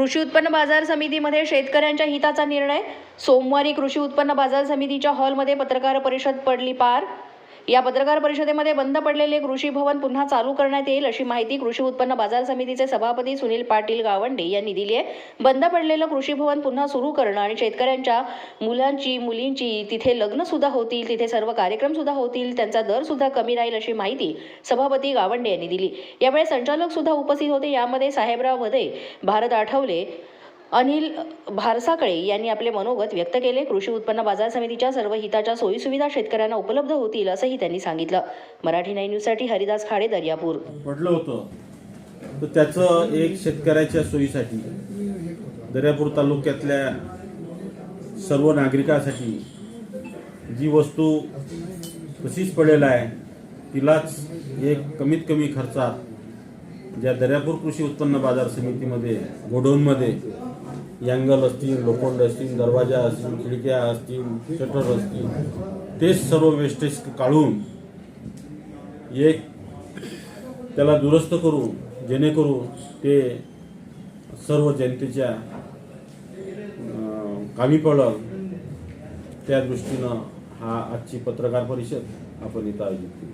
कृषी उत्पन्न बाजार समितीमध्ये शेतकऱ्यांच्या हिताचा निर्णय? सोमवारी कृषी उत्पन्न बाजार समितीच्या हॉलमध्ये पत्रकार परिषद पडली पार. या पत्रकार परिषदेमध्ये बंद पडलेले कृषी भवन पुन्हा चालू करण्यात येईल अशी माहिती कृषी उत्पन्न बाजार समितीचे सभापती सुनील पाटील गावंडे यांनी दिली आहे. बंद पडलेलं कृषी भवन पुन्हा सुरू करणं आणि शेतकऱ्यांच्या मुलांची मुलींची तिथे लग्न सुद्धा होतील तिथे सर्व कार्यक्रम सुद्धा होतील त्यांचा दर सुद्धा कमी राहील अशी माहिती सभापती गावंडे यांनी दिली. यावेळी संचालक सुद्धा उपस्थित होते. यामध्ये साहेबराव वधे भारत आठवले. अनिल भारसाकळे यांनी आपले मनोगत व्यक्त केले. कृषी उत्पन्न बाजार समितीच्या सर्व हिताच्या सोयीसुविधा शेतकऱ्यांना उपलब्ध होतील असंही त्यांनी सांगितलं. मराठी नाईन न्यूजसाठी हरिदास खाडे दर्यापूर. पडलं होतं तर त्याचं एक शेतकऱ्याच्या सोयीसाठी दर्यापूर तालुक्यातल्या सर्व नागरिकांसाठी जी वस्तू तशीच पडेल आहे तिलाच एक कमीत कमी खर्चात ज्या दर्यापूर कृषी उत्पन्न बाजार समितीमध्ये गोडाऊनमध्ये अँगल असतील लोखंड असतील दरवाजा असतील खिडक्या असतील शटर असतील तेच सर्व वेस्टेज काढून एक त्याला दुरुस्त करू जेणेकरून ते सर्व जनतेच्या कामी पडल. त्या दृष्टीनं हा आजची पत्रकार परिषद आपण इथं आयोजित केली.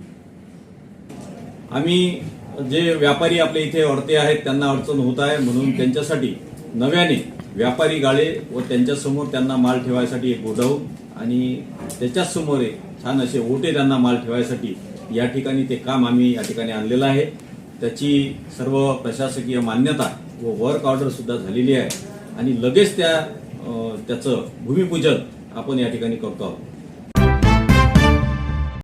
आम्ही जे व्यापारी आपल्या इथे अडते आहेत त्यांना अडचण होत आहे म्हणून त्यांच्यासाठी नव्याने व्यापारी गाळे व त्यांच्यासमोर त्यांना माल ठेवायसाठी एक गोडाऊन आणि त्याच्यासमोर एक छान असे ओटे त्यांना माल ठेवायसाठी या ठिकाणी ते काम आम्ही या ठिकाणी आणलेलं आहे. त्याची सर्व प्रशासकीय मान्यता व वर्क ऑर्डर सुद्धा झालेली आहे. आणि लगेच त्या त्याचं भूमिपूजन आपण या ठिकाणी करतो आहोत.